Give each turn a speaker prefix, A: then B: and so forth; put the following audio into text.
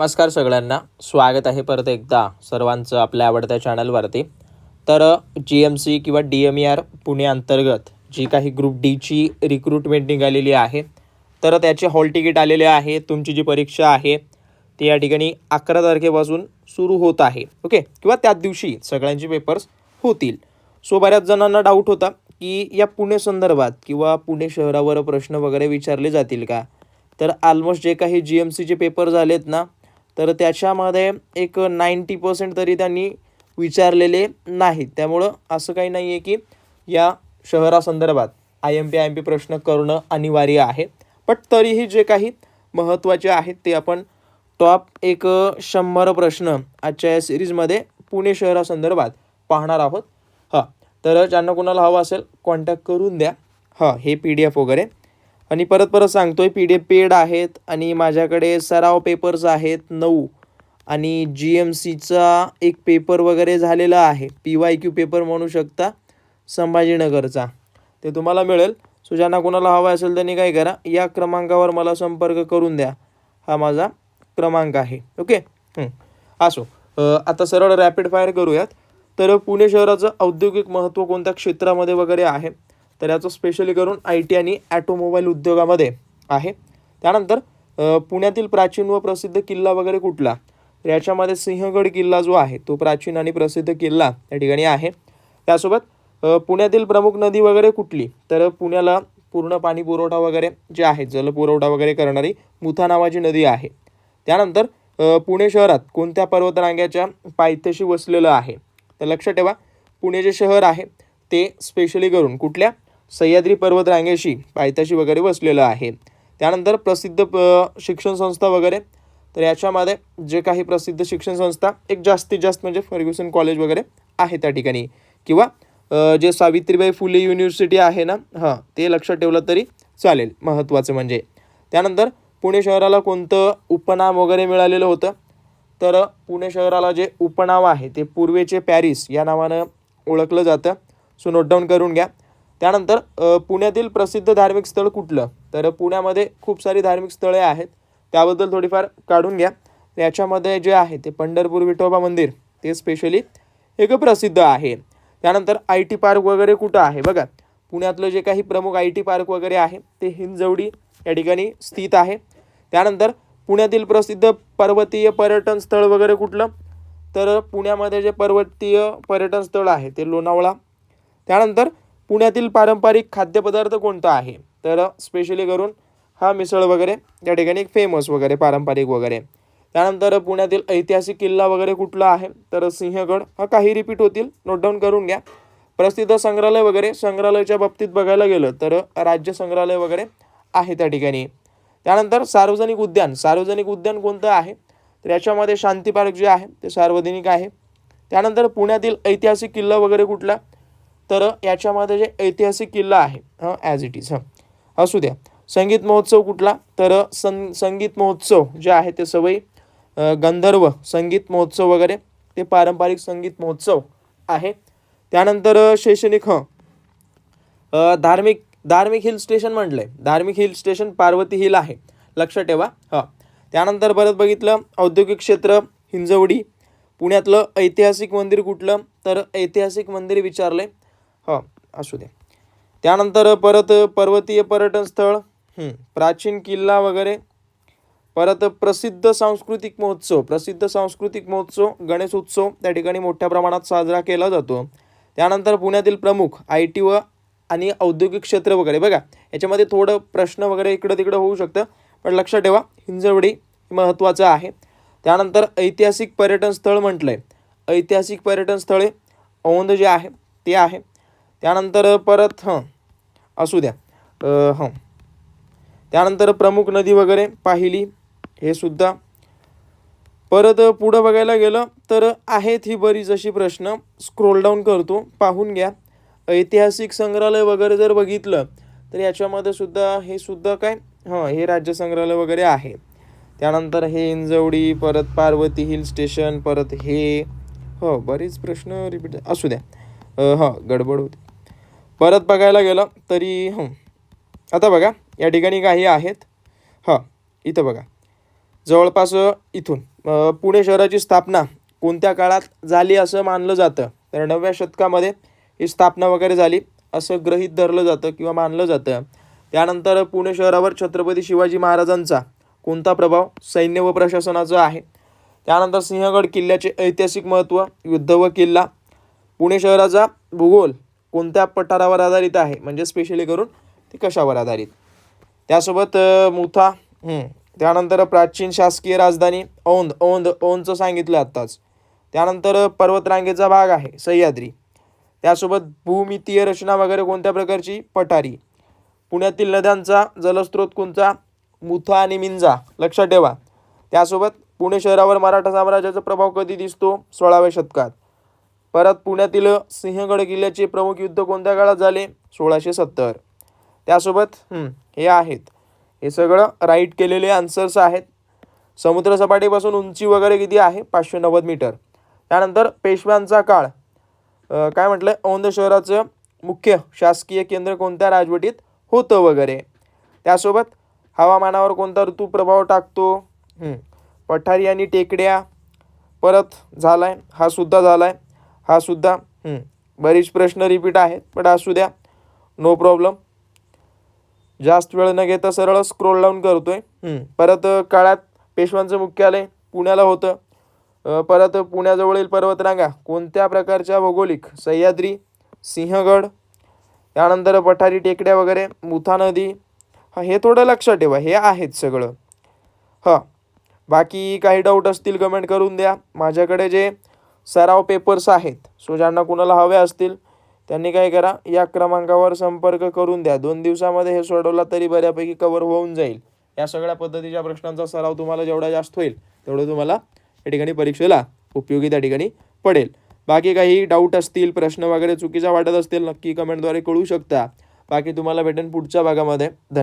A: नमस्कार सगळ्यांना. स्वागत आहे परत एकदा सर्वांचं आपल्या आवडत्या चॅनलवरती. तर जी एम सी किंवा D M E R Pune अंतर्गत जी काही ग्रुप डीची रिक्रुटमेंट निघालेली आहे तर त्याचे हॉल तिकीट आलेले आहे तुमची जी परीक्षा आहे ती या ठिकाणी अकरा तारखेपासून सुरू होत आहे. ओके किंवा त्याच दिवशी सगळ्यांचे पेपर्स होतील. सो बऱ्याच जणांना डाऊट होता की या पुणे संदर्भात किंवा पुणे शहरावर प्रश्न वगैरे विचारले जातील का? तर ऑलमोस्ट जे काही जी एम सीचे पेपर झालेत ना तर त्याच्यामध्ये एक नाईंटी पर्सेंट तरी त्यांनी विचारलेले नाहीत. त्यामुळं असं काही नाही आहे की या शहरासंदर्भात I M P I M P प्रश्न करणं अनिवार्य आहे. बट तरीही जे काही महत्त्वाचे आहेत ते आपण टॉप एक शंभर प्रश्न आजच्या या सिरीजमध्ये पुणे शहरासंदर्भात पाहणार आहोत. हां तर ज्यांना कोणाला हवं असेल कॉन्टॅक्ट करून द्या. हां हे पी डी एफ वगैरे. आणि परत परत सांगतोय पी डी एफ पेड आहेत आणि माझ्याकडे सराव पेपर्स आहेत नऊ. आणि जी एम सीचा एक पेपर वगैरे झालेला आहे पी वाय क्यू पेपर म्हणू शकता संभाजीनगरचा. ते तुम्हाला मिळेल. सो ज्यांना कोणाला हवा असेल त्यांनी काय करा या क्रमांकावर मला संपर्क करून द्या. हा माझा क्रमांक आहे. ओके? असो आता सरळ रॅपिड फायर करूयात. तर पुणे शहराचं औद्योगिक महत्त्व कोणत्या क्षेत्रामध्ये वगैरे आहे? तर याचं स्पेशली करून आय टी आणि ॲटोमोबाईल उद्योगामध्ये आहे. त्यानंतर पुण्यातील प्राचीन व प्रसिद्ध किल्ला वगैरे कुठला? तर याच्यामध्ये सिंहगड किल्ला जो आहे तो प्राचीन आणि प्रसिद्ध किल्ला त्या ठिकाणी आहे. त्यासोबत पुण्यातील प्रमुख नदी वगैरे कुठली? तर पुण्याला पूर्ण पाणी पुरवठा वगैरे जे आहे जलपुरवठा वगैरे करणारी मुथा नावाची नदी आहे. त्यानंतर पुणे शहरात कोणत्या पर्वतरांग्याच्या पायथ्याशी वसलेलं आहे? तर लक्षात ठेवा पुणे जे शहर आहे ते स्पेशली करून कुठल्या? सह्याद्री पर्वतरांगेशी पायथ्याशी वगैरे वसलेलं आहे. त्यानंतर प्रसिद्ध प शिक्षण संस्था वगैरे. तर याच्यामध्ये जे काही प्रसिद्ध शिक्षण संस्था एक जास्तीत जास्त म्हणजे फर्ग्युसन कॉलेज वगैरे आहे त्या ठिकाणी. किंवा जे सावित्रीबाई फुले युनिव्हर्सिटी आहे ना हां ते लक्षात ठेवलं तरी चालेल महत्त्वाचं म्हणजे. त्यानंतर पुणे शहराला कोणतं उपनाम वगैरे मिळालेलं होतं? तर पुणे शहराला जे उपनाव आहे ते पूर्वेचे पॅरिस या नावानं ओळखलं जातं. सो नोट डाऊन करून घ्या. त्यानंतर पुण्यातील प्रसिद्ध धार्मिक स्थळ कुठलं? तर पुण्यामध्ये खूप सारी धार्मिक स्थळे आहेत. त्याबद्दल थोडीफार काढून घ्या. याच्यामध्ये जे आहे ते पंढरपूर विठोबा मंदिर ते स्पेशली एक प्रसिद्ध आहे. त्यानंतर आय टी पार्क वगैरे कुठं आहे? बघा पुण्यातलं जे काही प्रमुख आय टी पार्क वगैरे आहे ते हिंजवडी या ठिकाणी स्थित आहे. त्यानंतर पुण्यातील प्रसिद्ध पर्वतीय पर्यटन स्थळ वगैरे कुठलं? तर पुण्यामध्ये जे पर्वतीय पर्यटन स्थळ आहे ते लोणावळा. त्यानंतर पुण्यातील पारंपरिक खाद्यपदार्थ कोणता आहे? तर स्पेशली करून हा मिसळ वगैरे त्या ठिकाणी फेमस वगैरे पारंपरिक वगैरे. त्यानंतर पुण्यातील ऐतिहासिक किल्ला वगैरे कुठला आहे? तर सिंहगड हा काही रिपीट होतील नोट डाऊन करून घ्या. प्रसिद्ध संग्रहालय वगैरे संग्रहालयाच्या बाबतीत बघायला गेलं तर राज्य संग्रहालय वगैरे आहे त्या ठिकाणी. त्यानंतर सार्वजनिक उद्यान सार्वजनिक उद्यान कोणतं आहे? तर याच्यामध्ये शांती पार्क जे आहे ते सार्वजनिक आहे. त्यानंतर पुण्यातील ऐतिहासिक किल्ला वगैरे कुठला? तर याच्यामध्ये जे ऐतिहासिक किल्ला आहे हां ॲज इट इज हां. असू द्या. संगीत महोत्सव कुठला? तर सं संगीत महोत्सव जे आहे ते सवयी गंधर्व संगीत महोत्सव वगैरे ते पारंपरिक संगीत महोत्सव आहे. त्यानंतर शैक्षणिक हं. धार्मिक धार्मिक हिल स्टेशन म्हटलंय. धार्मिक हिल स्टेशन पार्वती हिल आहे. लक्षात ठेवा हां. त्यानंतर परत बघितलं औद्योगिक क्षेत्र हिंजवडी पुण्यातलं ऐतिहासिक मंदिर कुठलं? तर ऐतिहासिक मंदिर विचारले हां असू दे. त्यानंतर परत पर्वतीय पर्यटन स्थळ प्राचीन किल्ला वगैरे. परत प्रसिद्ध सांस्कृतिक महोत्सव प्रसिद्ध सांस्कृतिक महोत्सव गणेश उत्सव त्या ठिकाणी मोठ्या प्रमाणात साजरा केला जातो. त्यानंतर पुण्यातील प्रमुख आय टी व आणि औद्योगिक क्षेत्र वगैरे. बघा याच्यामध्ये थोडं प्रश्न वगैरे इकडं तिकडं होऊ शकतं पण लक्षात ठेवा हिंजवडी महत्त्वाचं आहे. त्यानंतर ऐतिहासिक पर्यटन स्थळ म्हटलं आहे ऐतिहासिक पर्यटन स्थळे औंध जे आहे ते आहे. त्यानंतर परत हं असू द्या. हं. त्यानंतर प्रमुख नदी वगैरे पाहिली हे सुद्धा. परत पुढं बघायला गेलं तर आहेत ही बरीच अशी प्रश्न. स्क्रोल डाऊन करतो पाहून घ्या. ऐतिहासिक संग्रहालय वगैरे जर बघितलं तर याच्यामध्ये सुद्धा हे सुद्धा काय? हां हे राज्य संग्रहालय वगैरे आहे. त्यानंतर हे इंजवडी परत पार्वती हिल स्टेशन परत हे. हो बरीच प्रश्न रिपीट असू द्या. हां गडबड होती. परत बघायला गेलं तरी आता बघा या ठिकाणी काही आहेत. हां इथं बघा. जवळपास इथून. पुणे शहराची स्थापना कोणत्या काळात झाली असं मानलं जातं? तर नवव्या शतकामध्ये ही स्थापना वगैरे झाली असं ग्रहीत धरलं जातं किंवा मानलं जातं. त्यानंतर पुणे शहरावर छत्रपती शिवाजी महाराजांचा कोणता प्रभाव? सैन्य व प्रशासनाचा आहे. त्यानंतर सिंहगड किल्ल्याचे ऐतिहासिक महत्त्व युद्ध व किल्ला. पुणे शहराचा भूगोल कोणत्या पठारावर आधारित आहे? म्हणजे स्पेशली करून ती कशावर आधारित? त्यासोबत मुथा त्यानंतर प्राचीन शासकीय राजधानी औंध औंध औंधचं सांगितलं आत्ताच. त्यानंतर पर्वतरांगेचा भाग आहे सह्याद्री. त्यासोबत भूमितीय रचना वगैरे कोणत्या प्रकारची? पठारी. पुण्यातील नद्यांचा जलस्रोत कोणता? मुथा आणि मिंजा लक्षात ठेवा. त्यासोबत पुणे शहरावर मराठा साम्राज्याचा प्रभाव कधी दिसतो? सोळाव्या शतकात. परत पुण्यातील सिंहगड किल्ल्याचे प्रमुख युद्ध कोणत्या काळात झाले? सोळाशे सत्तर. त्यासोबत हे आहेत. हे सगळं राईट केलेले आन्सर्स आहेत. समुद्रसपाटीपासून उंची वगैरे किती आहे? पाचशे नव्वद मीटर त्यानंतर पेशव्यांचा काळ. काय म्हटलं औंध शहराचं मुख्य शासकीय केंद्र कोणत्या राजवटीत होतं वगैरे? त्यासोबत हवामानावर कोणता ऋतू प्रभाव टाकतो? पठारी आणि टेकड्या. परत झाला आहे हा सुद्धा आहे हा सुद्धा बरीच प्रश्न रिपीट आहेत पण असू द्या नो प्रॉब्लेम जास्त वेळ न घेता सरळ स्क्रोल डाऊन करतोय. परत काळात पेशवांचं मुख्यालय पुण्याला होतं. परत पुण्याजवळील पर्वतरांगा. कोणत्या प्रकारच्या भौगोलिक? सह्याद्री सिंहगड त्यानंतर पठारी टेकड्या वगैरे मुथा नदी. हा हे थोडं लक्षात ठेवा हे आहेत सगळं. हां. बाकी काही डाऊट असतील कमेंट करून द्या. माझ्याकडे जे सराव पेपर्स आहेत. सो ज्यांना कुणाला हवे असतील त्यांनी काय करा या क्रमांकावर संपर्क करून द्या. दोन दिवसामध्ये हे सोडवला तरी बऱ्यापैकी कवर होऊन जाईल. या सगळ्या पद्धतीच्या प्रश्नांचा सराव तुम्हाला जेवढा जास्त होईल तेवढं तुम्हाला या ठिकाणी परीक्षेला उपयोगी त्या ठिकाणी पडेल. बाकी काही डाऊट असतील प्रश्न वगैरे चुकीचा वाटत असतील नक्की कमेंटद्वारे कळू शकता. बाकी तुम्हाला भेटेन पुढच्या भागामध्ये.